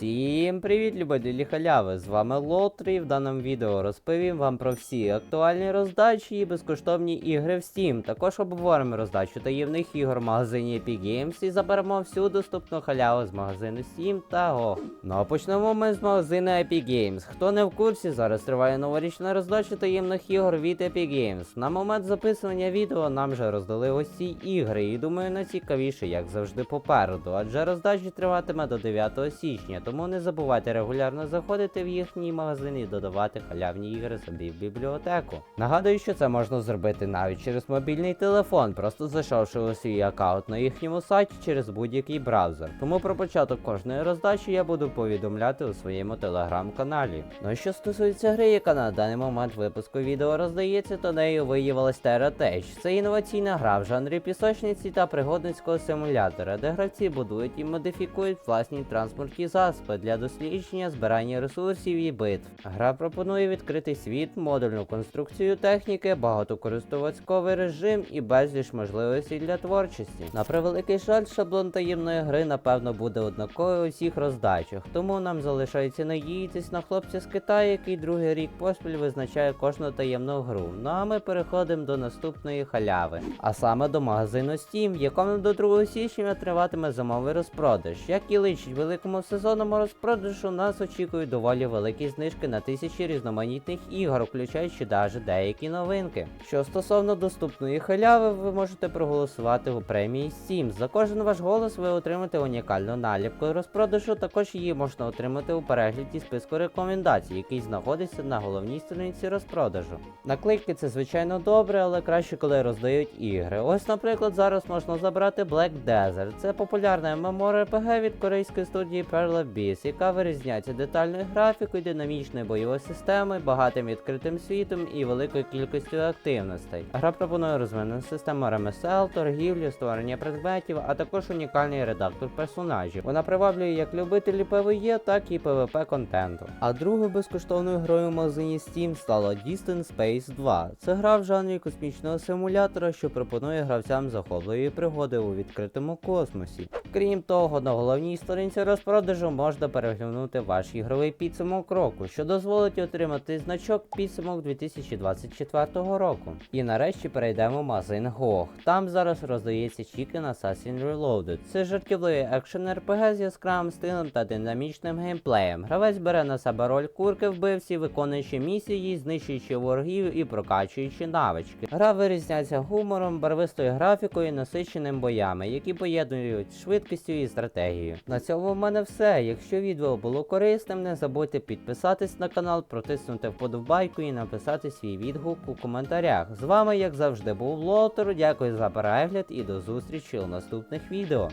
Всім привіт, любителі халяви! З вами Лотрі. І В даному відео розповім вам про всі актуальні роздачі і безкоштовні ігри в Steam. Також обговоримо роздачу таємних ігор в магазині Epic Games і заберемо всю доступну халяву з магазину Steam та GOG. Ну а почнемо ми з магазину Epic Games. Хто не в курсі, зараз триває новорічна роздача таємних ігор від Epic Games. На момент записування відео нам вже роздали ось ці ігри, і думаю, найцікавіше, як завжди, попереду, адже роздача триватиме до 9 січня, тому не забувайте регулярно заходити в їхній магазин і додавати халявні ігри собі в бібліотеку. Нагадую, що це можна зробити навіть через мобільний телефон, просто зайшовши у свій аккаунт на їхньому сайті через будь-який браузер. Тому про початок кожної роздачі я буду повідомляти у своєму телеграм-каналі. Ну і що стосується гри, яка на даний момент випуску відео роздається, то нею виявилась Terra Tech. Це інноваційна гра в жанрі пісочниці та пригодницького симулятора, де гравці будують і модифікують власні транспортні засоби для дослідження, збирання ресурсів і битв. Гра пропонує відкритий світ, модульну конструкцію техніки, багатокористувацьковий режим і безліч можливостей для творчості. На превеликий жаль, шаблон таємної гри напевно буде однаковий у всіх роздачах, тому нам залишається надіятись на хлопця з Китаю, який другий рік поспіль визначає кожну таємну гру. Ну а ми переходимо до наступної халяви, а саме до магазину Steam, в якому до 2 січня триватиме зимовий розпродаж. Як і личить великому сезонному розпродажу, нас очікують доволі великі знижки на тисячі різноманітних ігор, включаючи навіть деякі новинки. Що стосовно доступної халяви, ви можете проголосувати у премії Steam. За кожен ваш голос ви отримаєте унікальну наліпку розпродажу. Також її можна отримати у перегляді списку рекомендацій, який знаходиться на головній сторінці розпродажу. Наклейки це звичайно добре, але краще, коли роздають ігри. Ось, наприклад, зараз можна забрати Black Desert. Це популярна MMORPG від корейської студії Pearl Abyss, яка вирізняється детальною графікою, динамічною бойовою системою, багатим відкритим світом і великою кількістю активностей. Гра пропонує розвинену систему ремесел, торгівлю, створення предметів, а також унікальний редактор персонажів. Вона приваблює як любителі PvE, так і PvP контенту. А другою безкоштовною грою в магазині Steam стала Distant Space 2. Це гра в жанрі космічного симулятора, що пропонує гравцям захопливі пригоди у відкритому космосі. Крім того, на головній сторінці розпродажу можна переглянути ваш ігровий підсумок року, що дозволить отримати значок підсумок 2024 року. І нарешті перейдемо в магазин GOG. Там зараз роздається Chicken Assassin Reloaded. Це жартівливий екшен RPG з яскравим стилем та динамічним геймплеєм. Гравець бере на себе роль курки вбивці, виконуючи місії, знищуючи ворогів і прокачуючи навички. Гра вирізняється гумором, барвистою графікою і насиченим боями, які поєднують швидкістю і стратегією. На цьому в мене все. Якщо відео було корисним, не забудьте підписатись на канал, протиснути вподобайку і написати свій відгук у коментарях. З вами, як завжди, був Лотер. Дякую за перегляд і до зустрічі у наступних відео.